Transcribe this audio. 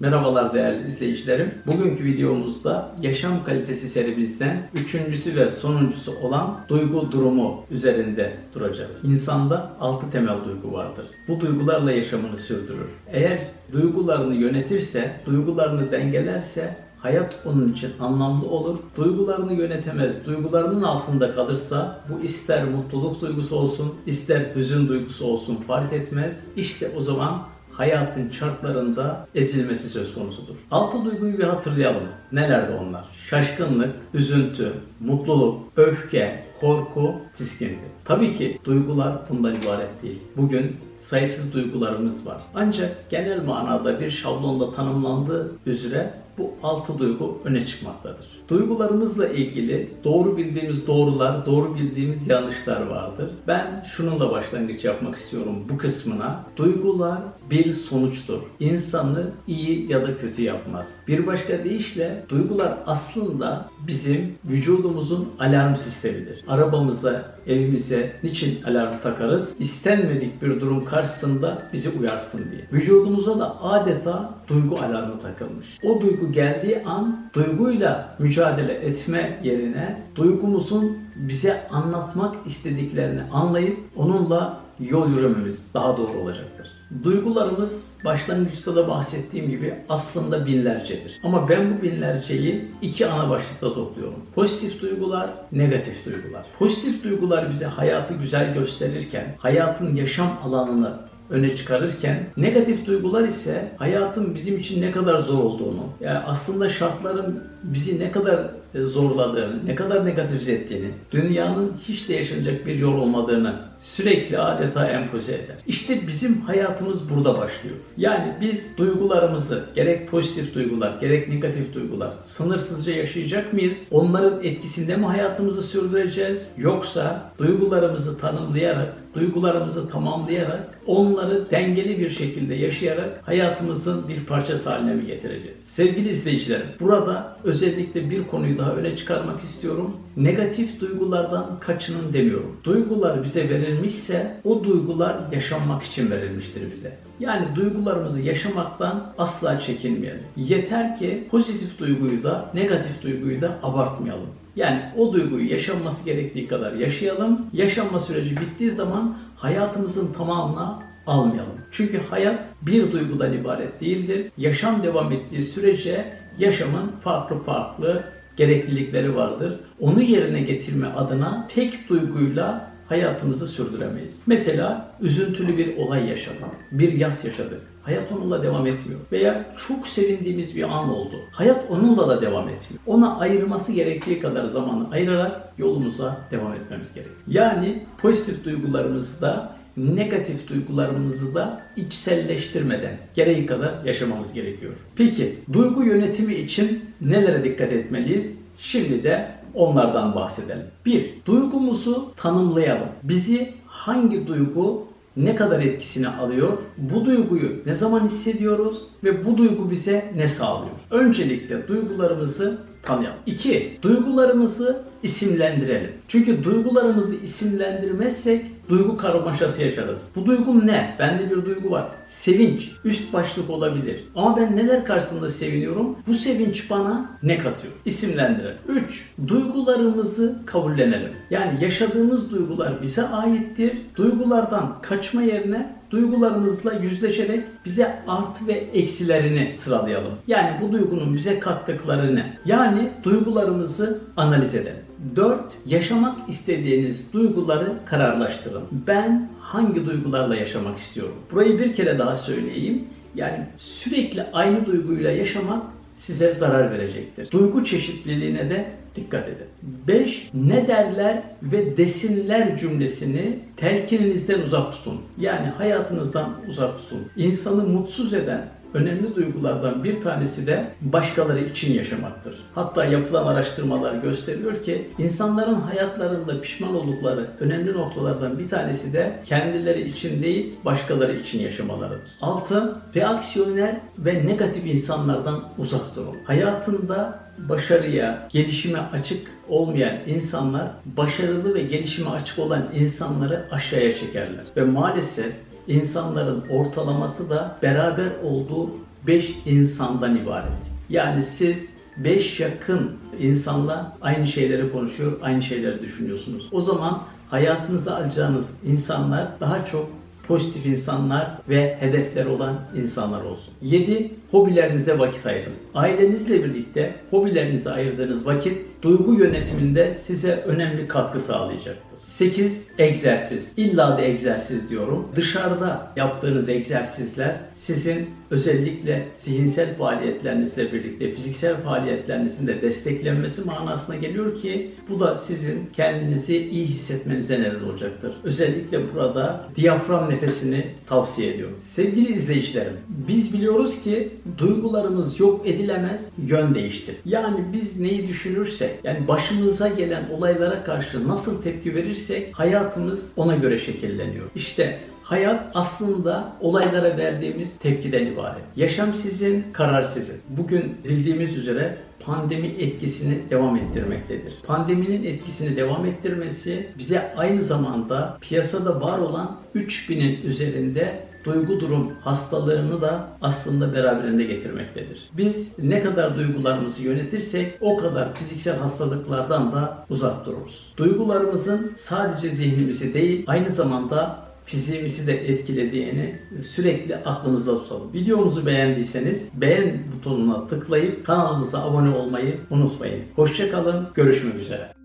Merhabalar değerli izleyicilerim. Bugünkü videomuzda yaşam kalitesi serimizden üçüncüsü ve sonuncusu olan duygu durumu üzerinde duracağız. İnsanda altı temel duygu vardır. Bu duygularla yaşamını sürdürür. Eğer duygularını yönetirse, duygularını dengelerse Hayat onun için anlamlı olur. Duygularını yönetemez, duygularının altında kalırsa bu ister mutluluk duygusu olsun, ister hüzün duygusu olsun fark etmez. İşte o zaman hayatın çarklarında ezilmesi söz konusudur. Altı duyguyu bir hatırlayalım. Nelerdi onlar? Şaşkınlık, üzüntü, mutluluk, öfke, korku, tiskinti. Tabii ki duygular bundan ibaret değil. Bugün sayısız duygularımız var. Ancak genel manada bir şablonda tanımlandığı üzere bu altı duygu öne çıkmaktadır. Duygularımızla ilgili doğru bildiğimiz doğrular, doğru bildiğimiz yanlışlar vardır. Ben şununla başlangıç yapmak istiyorum bu kısmına. Duygular bir sonuçtur. İnsanı iyi ya da kötü yapmaz. Bir başka deyişle duygular aslında bizim vücudumuzun alarm sistemidir. Arabamıza, evimize niçin alarm takarız? İstenmedik bir durum karşısında bizi uyarsın diye. Vücudumuza da adeta duygu alarmı takılmış. O duygu geldiği an duyguyla mücadele etme yerine duygumuzun bize anlatmak istediklerini anlayıp onunla yol yürümemiz daha doğru olacaktır. Duygularımız başlangıçta da bahsettiğim gibi aslında binlercedir. Ama ben bu binlerceyi iki ana başlıkta topluyorum. Pozitif duygular, negatif duygular. Pozitif duygular bize hayatı güzel gösterirken, hayatın yaşam alanını öne çıkarırken negatif duygular ise hayatın bizim için ne kadar zor olduğunu, yani aslında şartların bizi ne kadar zorladığını, ne kadar negatifize ettiğini, dünyanın hiç de yaşanacak bir yol olmadığını sürekli adeta empoze eder. İşte bizim hayatımız burada başlıyor. Yani biz duygularımızı gerek pozitif duygular, gerek negatif duygular sınırsızca yaşayacak mıyız? Onların etkisinde mi hayatımızı sürdüreceğiz? Yoksa duygularımızı tanımlayarak, duygularımızı tamamlayarak, onları dengeli bir şekilde yaşayarak hayatımızın bir parçası haline mi getireceğiz? Sevgili izleyicilerim, burada özellikle bir konuyu daha öne çıkarmak istiyorum. Negatif duygulardan kaçının demiyorum. Duygular bize verilmişse o duygular yaşanmak için verilmiştir bize. Yani duygularımızı yaşamaktan asla çekinmeyelim. Yeter ki pozitif duyguyu da negatif duyguyu da abartmayalım. Yani o duyguyu yaşanması gerektiği kadar yaşayalım. Yaşanma süreci bittiği zaman hayatımızın tamamına almayalım. Çünkü hayat bir duygudan ibaret değildir. Yaşam devam ettiği sürece yaşamın farklı farklı gereklilikleri vardır. Onu yerine getirme adına tek duyguyla hayatımızı sürdüremeyiz. Mesela üzüntülü bir olay yaşadık, bir yas yaşadık. Hayat onunla devam etmiyor. Veya çok sevindiğimiz bir an oldu. Hayat onunla da devam etmiyor. Ona ayırması gerektiği kadar zamanı ayırarak yolumuza devam etmemiz gerekiyor. Yani pozitif duygularımızı da negatif duygularımızı da içselleştirmeden gereği kadar yaşamamız gerekiyor. Peki duygu yönetimi için nelere dikkat etmeliyiz? Şimdi de onlardan bahsedelim. Bir, duygumuzu tanımlayalım. Bizi hangi duygu ne kadar etkisini alıyor, bu duyguyu ne zaman hissediyoruz ve bu duygu bize ne sağlıyor? Öncelikle duygularımızı tanıyalım. İki, duygularımızı isimlendirelim. Çünkü duygularımızı isimlendirmezsek duygu karmaşası yaşarız. Bu duygum ne? Bende bir duygu var. Sevinç, üst başlık olabilir. Ama ben neler karşısında seviniyorum? Bu sevinç bana ne katıyor? İsimlendirelim. 3. Duygularımızı kabullenelim. Yani yaşadığımız duygular bize aittir. Duygulardan kaçma yerine duygularımızla yüzleşerek bize artı ve eksilerini sıralayalım. Yani bu duygunun bize kattıklarını yani duygularımızı analiz edelim. 4. Yaşamak istediğiniz duyguları kararlaştırın. Ben hangi duygularla yaşamak istiyorum? Burayı bir kere daha söyleyeyim. Yani sürekli aynı duyguyla yaşamak size zarar verecektir. Duygu çeşitliliğine de dikkat edin. 5. Ne derler ve desinler cümlesini telkininizden uzak tutun. Yani hayatınızdan uzak tutun. İnsanı mutsuz eden önemli duygulardan bir tanesi de başkaları için yaşamaktır. Hatta yapılan araştırmalar gösteriyor ki insanların hayatlarında pişman oldukları önemli noktalardan bir tanesi de kendileri için değil başkaları için yaşamalarıdır. 6. Reaksiyoner ve negatif insanlardan uzak durun. Hayatında başarıya, gelişime açık olmayan insanlar başarılı ve gelişime açık olan insanları aşağıya çekerler. Ve maalesef insanların ortalaması da beraber olduğu 5 insandan ibaret. Yani siz 5 yakın insanla aynı şeyleri konuşuyor, aynı şeyleri düşünüyorsunuz. O zaman hayatınıza alacağınız insanlar daha çok pozitif insanlar ve hedefler olan insanlar olsun. 7. Hobilerinize vakit ayırın. Ailenizle birlikte hobilerinize ayırdığınız vakit duygu yönetiminde size önemli katkı sağlayacaktır. 8. Egzersiz. İlla da egzersiz diyorum. Dışarıda yaptığınız egzersizler sizin özellikle zihinsel faaliyetlerinizle birlikte fiziksel faaliyetlerinizin de desteklenmesi manasına geliyor ki bu da sizin kendinizi iyi hissetmenize neden olacaktır. Özellikle burada diyafram nefesini tavsiye ediyorum. Sevgili izleyicilerim, biz biliyoruz ki duygularımız yok edilemez, yön değiştir. Yani biz neyi düşünürsek, yani başımıza gelen olaylara karşı nasıl tepki verirsek hayatımız ona göre şekilleniyor. İşte Hayat aslında olaylara verdiğimiz tepkiden ibaret. Yaşam sizin, karar sizin. Bugün bildiğimiz üzere pandemi etkisini devam ettirmektedir. Pandeminin etkisini devam ettirmesi bize aynı zamanda piyasada var olan 3000'in üzerinde duygu durum hastalığını da aslında beraberinde getirmektedir. Biz ne kadar duygularımızı yönetirsek o kadar fiziksel hastalıklardan da uzak dururuz. Duygularımızın sadece zihnimizi değil aynı zamanda fiziğimizi de etkilediğini sürekli aklımızda tutalım. Videomuzu beğendiyseniz beğen butonuna tıklayıp kanalımıza abone olmayı unutmayın. Hoşçakalın, görüşmek üzere.